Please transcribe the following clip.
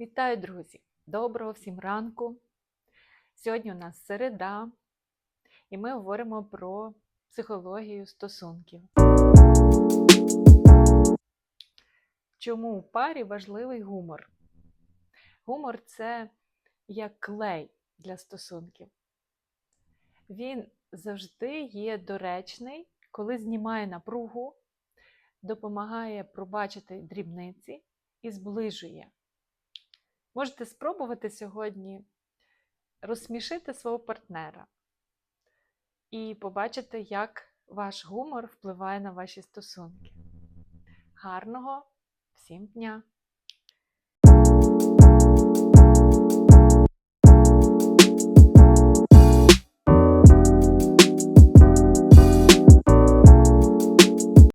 Вітаю, друзі! Доброго всім ранку! Сьогодні у нас середа, і ми говоримо про психологію стосунків. Чому у парі важливий гумор? Гумор це як клей для стосунків. Він завжди є доречний, коли знімає напругу, допомагає пробачити дрібниці і зближує. Можете спробувати сьогодні розсмішити свого партнера і побачити, як ваш гумор впливає на ваші стосунки. Гарного всім дня!